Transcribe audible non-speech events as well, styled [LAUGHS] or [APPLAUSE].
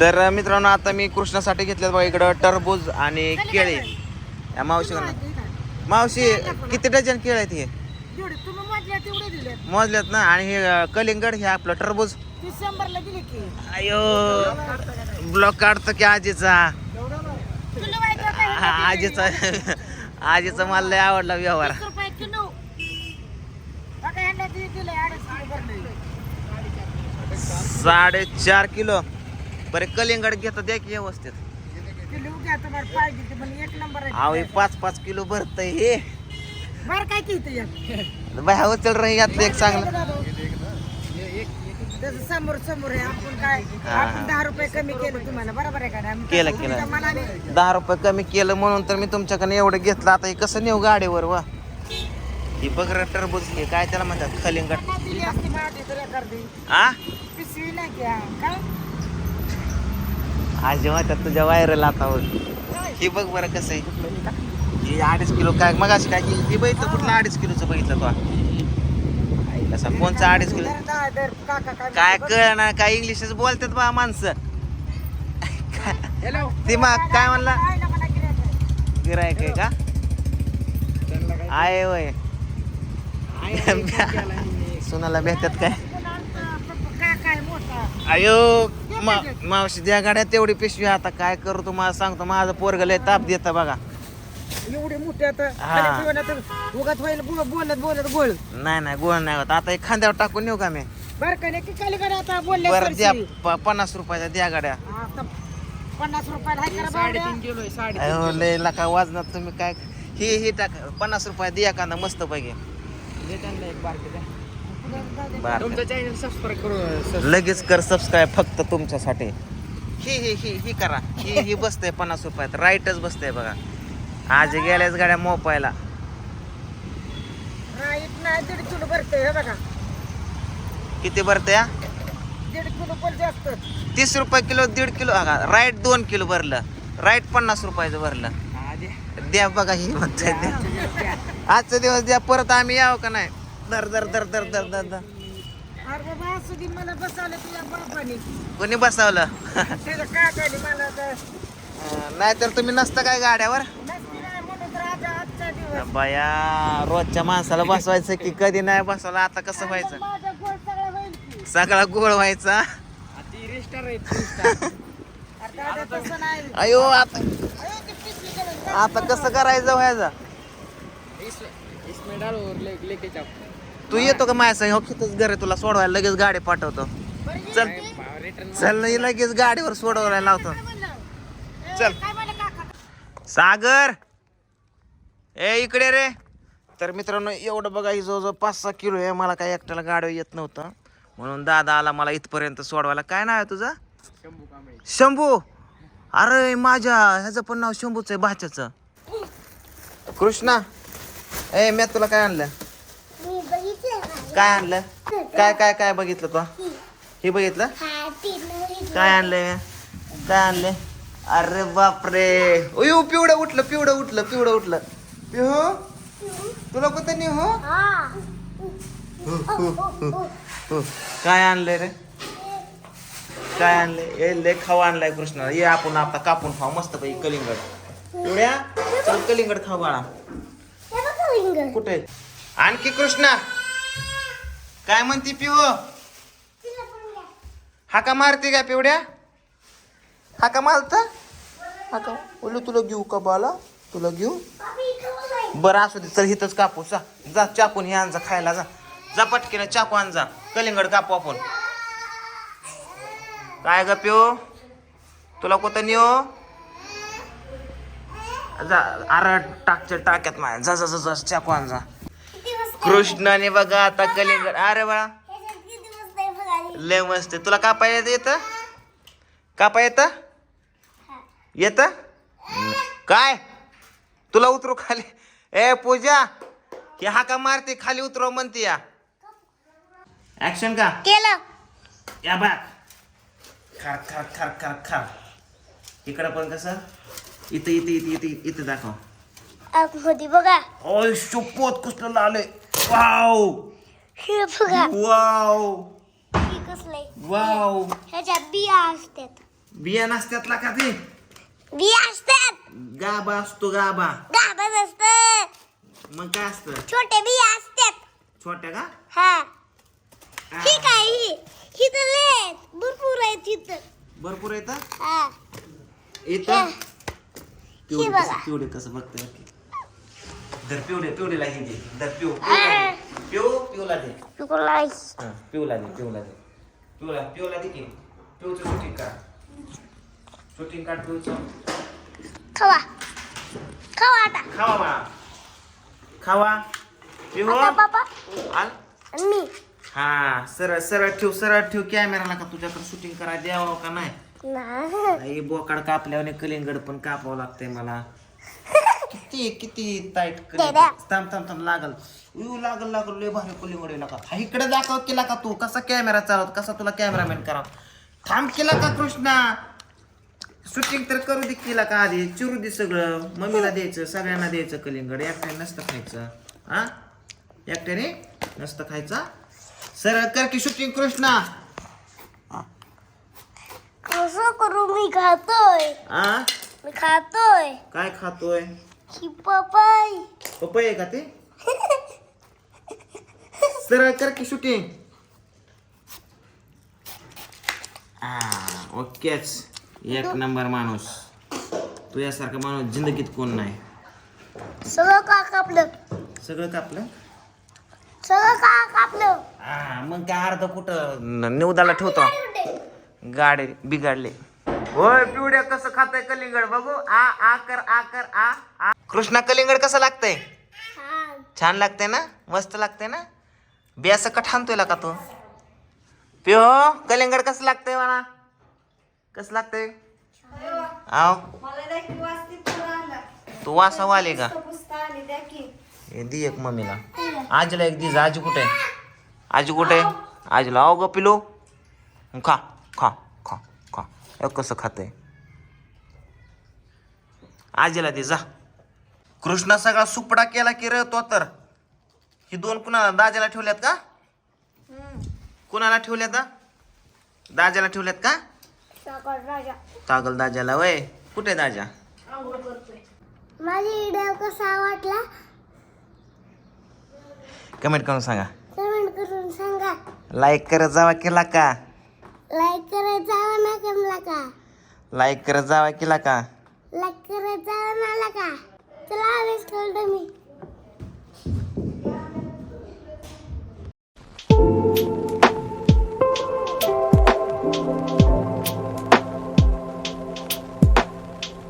तर मित्रांनो आता मी कृष्णासाठी घेतल्यात बघा इकडं टरबूज आणि केळी. या मावशी मावशी किती डझन केळी आहेत हे? मोजल्यात ना? आणि हे कलिंगड हे आपलं टरबूज. अयो ब्लॉक काढतो की आजीचा. आजीचा. आजीचा मला लय आवडला व्यवहार. साडेचार किलो. बरे कलिंगड घेतो द्या की व्यवस्थित. किलो घ्या तुम्हाला पाहिजे ते पण एक नंबर अहो हे आहे पाच पाच किलो भरतय हे. बरं काय की इथं एक बाय उचल रे यातलं एक चांगलं. समोर समोर आहे आपण काय. आपण दहा रुपये कमी केलं तुम्हाला बरोबर आहे का नाही? मग केलं, केलं. तुमच्या मनाने दहा रुपये कमी केलं म्हणून तर मी तुमच्याकडे एवढं घेतलं. आता हे कसं नेऊ गाडीवर वा? ही बघ रे टरबूज हे काय त्याला म्हणतात खलिंगड त्यांना दिली असती माझी तर एखादी. आ? पिशवी नाही घ्या काय आजी म्हणतात तुझ्या व्हायरल आता ही बघ बरं कसं आहे. ही अडीच किलो काय मग अशी काय ही ही बघितलं कुठलं अडीच किलोचं बघितलं तो? कसा कोणचा अडीच किलो? काय कळ ना काय इंग्लिशच बोलतात बा माणसं. हॅलो ती मग काय म्हणला. गिरायक आहे का? [LAUGHS] आहे वय. सुनाला भेटतात काय? काय काय मोठा. अयो मा मावशी द्या गाड्या तेवढी पिशवी. आता काय करू तुम्हाला सांगतो माझं पोरग लय ताप देत बघा. एवढे मोठे आता. हा. खाली उगाच बो- बोलत बोलत गोळ नाही नाही गोळ नाही होत. आता एक खांद्यावर टाकून नेऊ का मी? बर का नाही की खाली करा आता बोलले बरं द्या प- पन्नास रुपयाच्या द्या गाड्या. आता पन्नास रुपयाला हाय करा लय लका वाजनात तुम्ही काय. ही ही टाक पन्नास रुपया द्या कांदा मस्त पैकी. बरं. चॅनल सबस्क्राईब करू लगेच कर सबस्क्राईब फक्त तुमच्यासाठी. ही ही ही ही करा. ही ही बसते पन्नास रुपयात. राईटच बसते बघा. आज गेल्याच गाड्या मोपायला. राईट नाही दीड किलो हे बघा. किती भरते या दीड किलो पण जास्त. तीस रुपये किलो दीड किलो हा राईट दोन किलो भरलं. राईट पन्नास रुपयाचं भरलं. द्या. बघा ही म्हणताय द्या आजचा दिवस द्या. परत आम्ही यावं का नाही? दर दर दर दर दर दर दर. अरे बाबा असं दे मला बसवलं तुझ्या बापाने कोणी बसवलं? मला तर. नाहीतर तुम्ही नसता काय गाड्यावर? नसती नाही म्हणून तर आज आजचा दिवस. बाया रोजच्या माणसाला बसवायचं की कधी नाही बसवलं आता कसं व्हायचं? माझा गोळ सगळा होईल की. सगळा गोळ व्हायचा? अरे दादा तसं नाही. अयो आता अरे ती पिशवी गेली. आता कसं करायचं व्हायचं? तू येतो का माझ्या संग? हो कितीच घर आहे तुला सोडवायला. लगेच गाडी पाठवतो. चल. चल नाही लगेच गाडीवर सोडवायला लावतो. चल. सागर! ए इकडे रे. तर मित्रांनो एवढं बघा ही जवळजवळ पाच सहा किलो आहे. मला काही एकट्याला गाडी येत नव्हतं. म्हणून दादा आला मला इथपर्यंत सोडवायला. काय नाव आहे तुझं? शंभू. अरे माझ्या ह्याचं पण नाव शंभूच आहे भाच्याचं. कृष्णा. ए मी तुला काय आणलं? काय आणलं? काय काय काय बघितलं तू? हे बघितलं? काय आणलंय? काय आणलंय? अरे बापरे. उयू पिवडं उठलं पिवडं उठलं पिवडं उठलं. पिहू तुला कुठं नाही हो? काय आणलंय रे? काय आणलंय? ए लय खाऊ आणलाय कृष्णा ये आपण आता कापून खाऊ. मस्त पैकी कलिंगड. एवढ्या? चल कलिंगड खाऊ बाळा. कुठे? आणखी कृष्णा. काय म्हणती पिऊ? हाका मारते का पिवड्या? हाका मारत? हाका बोलू तुला घेऊ का बाला? तुला घेऊ? बरं असू दे चल इथंच कापू जा जा चाकून हे आणजा खायला जा. जा पटकेला चाकू आण जा कलिंगड कापू आपण. काय ग पिओ तुला कोणतं नेओ जा अर टाकच्या टाक्यात माया. जा जा जा जा चाकू आण जा कृष्णाने बघा आता कलिंगड अरे बाळा. लय मस्त. तुला कापा येत? येत कापा येत? येत? काय? तुला उतरू खाली. ए पूजा की हाका मारते खाली उतरव म्हणते या. ऍक्शन का? केलं. या बघ. खर खर खर खर खर. इकडं पण कसं? इथं इथं इथं इथं इथं दाखव. आतमध्ये बघा. ओय शपथ कसलं लावलंय वाव हे बघा वाव हे कसलंय वाव ह्याच्यात बिया असतात बिया नसत्यातला का ते बी असतात गाबा असतो गाबा गाभा असत मग काय असतं छोटे बी असतात छोट्या का हा ही काय ही ही तर लय भरपूर आहेत इथं भरपूर येतं हा इथं बघा. कसं पिवडे दर पिवडे पिवडेला हे दे दर पिव आ. पिव पिवला दे. हा, पिवला दे पिवला दे. पिवला पिवला दे की. पिवचं शूटिंग काढ. शूटिंग काढ पिवचं खावा. खावा आता. खावा बा. खावा. आता बाबा. आणि. मी. हा सरळ सरळ ठेव सरळ ठेव. कॅमेराला का तुझ्याकडे शूटिंग करायला द्यावं का नाही? नाही. आई बोकाड कापल्याने कलिंगड पण कापावं लागतंय मला. किती किती टाईट. थांब थांब थांब लागल. यू लागल लागल लय भारी कलिंगड आहे नका हा इकडे दाखव केला का तू? कसा कॅमेरा चालवत कसा तुला कॅमेरामॅन करा थांब केला का कृष्णा? शूटिंग तर करू दे केला का आधी? चिरू दे सगळं. मम्मीला द्यायचं सगळ्यांना द्यायचं कलिंगड. एकट्याने नसतं खायचं. हा? एकट्याने नसतं खायचं. सरळ कर की शूटिंग कृष्णा. कसं करू मी खातोय. हा मी खातोय. काय खातोय? ही पपाई. पपई आहे का ते? सरळ कर की शूटिंग ओकेच. एक नंबर माणूस. तुझ्यासारखा माणूस जिंदगीत कोण नाही. सगळं का कापलं? सगळं कापलं? सगळं का कापलं? हा मग काय अर्ध कुठं? निवदाला ठेवतो. गाडी बिघडले. होय पिवड्या कसं खाताय कलिंगड? बघू. आ आ कर आ कर आ आ. कृष्णा कलिंगड कसं लागतंय? छान. छान लागते ना? मस्त लागते ना? बियाचं कट हाणतोय का तू? पिओ कलिंगड कसं लागतंय मला कसं लागतंय? आव तू वासा वाले का दी एक मम्मीला. आजीला एक दी आजी कुठे? आजी कुठे? आजीला आव ग पिलो. खा खा खा खा. कसं खातंय? आजीला दे जा. कृष्णा सगळा सुपडा केला की रे तो तर? ही दोन कुणाला दाजाला ठेवल्यात का? कुणाला ठेवल्यात? दाजाला ठेवल्यात का? तागल दाजाला वय. कुठे दाजा? माझी व्हिडिओ कसा वाटला? कमेंट करून सांगा. कमेंट करून सांगा. लाईक करत जावा केला का? लाईक करत जावा ना कमला का? लाईक करत जावा केला का? लाईक करत जावा मला का? चला आवेश कळतो मी